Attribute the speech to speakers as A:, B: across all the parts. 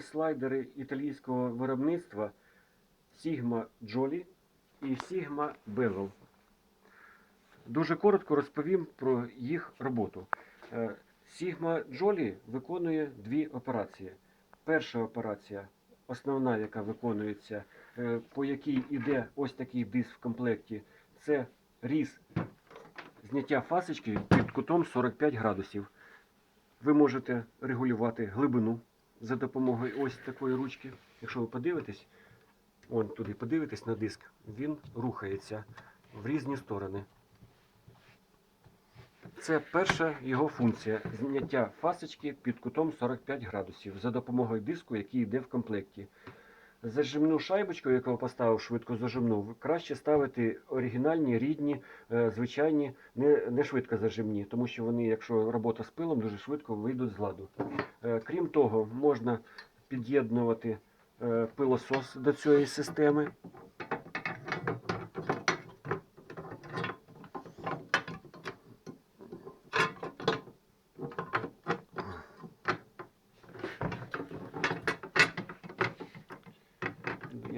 A: Слайдери італійського виробництва Sigma Jolly і Sigma Bevel. Дуже коротко розповім про їх роботу. Е, Sigma Jolly виконує дві операції. Перша операція, основна, яка виконується, е, по якій йде ось такий диск в комплекті, це різ зняття фасочки під кутом 45 градусів. Ви можете регулювати глибину за допомогою ось такої ручки. Якщо ви подивитесь, он туди подивитесь на диск, він рухається в різні сторони. Це перша його функція зняття фасочки під кутом 45 градусів за допомогою диску, який йде в комплекті. Зажимну шайбочку, яку поставив швидко зажимну, краще ставити оригінальні, рідні, е, звичайні, не, не швидко зажимні, тому що вони, якщо робота з пилом, дуже швидко вийдуть з ладу. Е, Крім того, можна під'єднувати е, пилосос до цієї системи.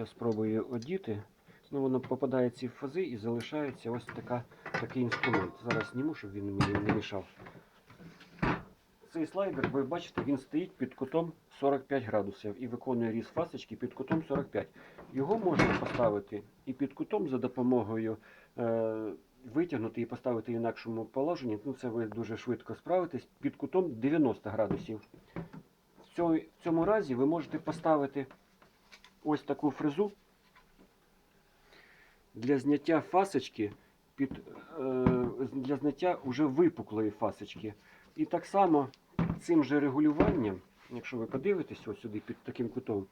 A: Спробую одіти. Ну, воно попадає ці фази і залишається ось така, такий інструмент. Зараз зніму, щоб він мені не мішав. Цей слайдер, ви бачите, він стоїть під кутом 45 градусів і виконує різ фасочки під кутом 45. Його можна поставити і під кутом за допомогою е, витягнути і поставити в інакшому положенні. Ну, це ви дуже швидко справитесь. Під кутом 90 градусів. В цьому разі ви можете поставити ось таку фрезу для зняття фасочки під, е, для зняття вже випуклої фасочки. І так само цим же регулюванням, якщо ви подивитесь ось сюди під таким кутом,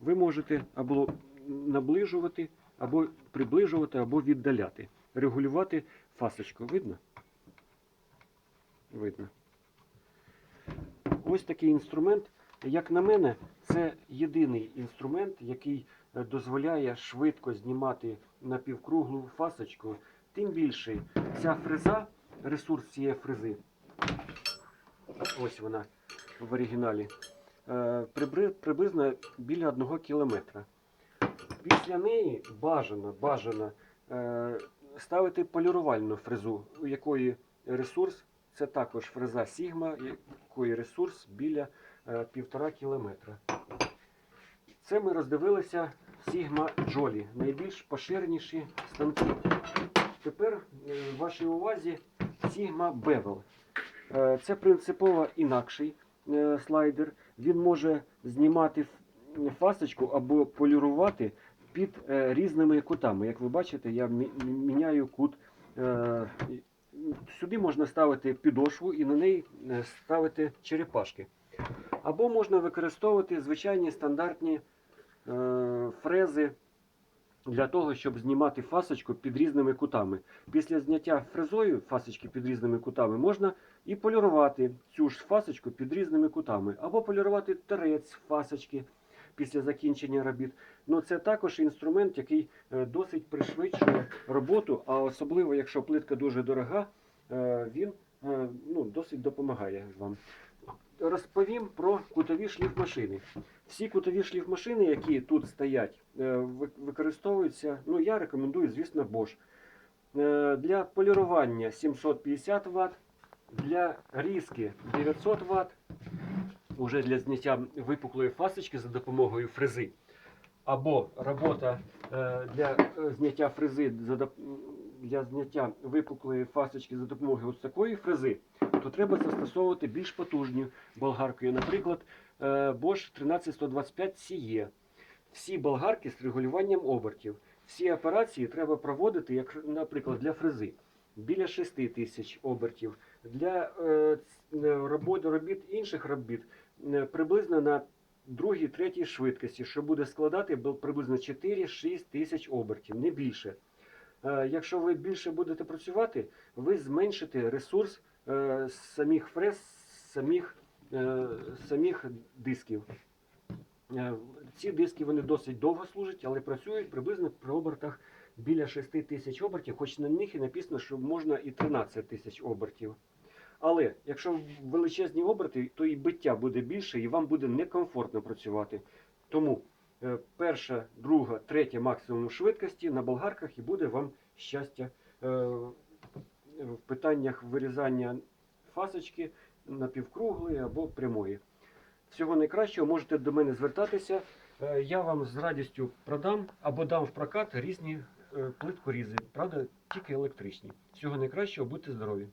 A: ви можете або наближувати, або приближувати, або віддаляти. Регулювати фасочку. Видно? Видно. Ось такий інструмент. Як на мене, це єдиний інструмент, який е, дозволяє швидко знімати напівкруглу фасочку. Тим більше ця фреза, ресурс цієї фрези, ось вона в оригіналі, е, приблизно біля 1 кілометра. Після неї бажано, бажано е, ставити полірувальну фрезу, у якої ресурс це також фреза Sigma, якої ресурс біля е, півтора кілометра. Це ми роздивилися Sigma Jolly, найбільш поширеніші станки. Тепер е, в вашій увазі Sigma Bevel. Е, Це принципово інакший е, слайдер. Він може знімати фасочку або полірувати під е, різними кутами. Як ви бачите, я міняю кут. Сюди можна ставити підошву і на неї е, ставити черепашки. Або можна використовувати звичайні стандартні е, фрези для того, щоб знімати фасочку під різними кутами. Після зняття фрезою фасочки під різними кутами можна і полірувати цю ж фасочку під різними кутами, або полірувати терець фасочки після закінчення робіт. Ну це також інструмент, який е, досить пришвидшує роботу, а особливо якщо плитка дуже дорога, е, він е, ну, досить допомагає вам. Розповім про кутові шліфмашини. Всі кутові шліфмашини, які тут стоять, використовуються. Ну, я рекомендую, звісно, Bosch. Для полірування 750 Вт, для різки 900 Вт, уже для зняття випуклої фасочки за допомогою фрези. Або робота е, для е, зняття фрези для зняття випуклої фасочки за допомогою ось такої фрези, то треба застосовувати більш потужні болгаркою. Наприклад, е, Bosch 13125 CE. Всі болгарки з регулюванням обертів. Всі операції треба проводити, як, наприклад, для фрези біля 6 тисяч обертів. Для е, робіт інших робіт приблизно на другій, третій швидкості, що буде складати приблизно 4-6 тисяч обертів, не більше. Е, Якщо ви більше будете працювати, ви зменшите ресурс е, самих фрез, самих, е, самих дисків. Е, Ці диски вони досить довго служать, але працюють приблизно при обертах біля 6 тисяч обертів, хоч на них і написано, що можна і 13 тисяч обертів. Але якщо величезні оберти, то і биття буде більше, і вам буде некомфортно працювати. Тому е, перша, друга, третя максимум швидкості на болгарках і буде вам щастя е, в питаннях вирізання фасочки напівкруглої або прямої. Всього найкращого можете до мене звертатися. Е, Я вам з радістю продам або дам в прокат різні плиткорізи, правда, тільки електричні. Всього найкращого, будьте здорові!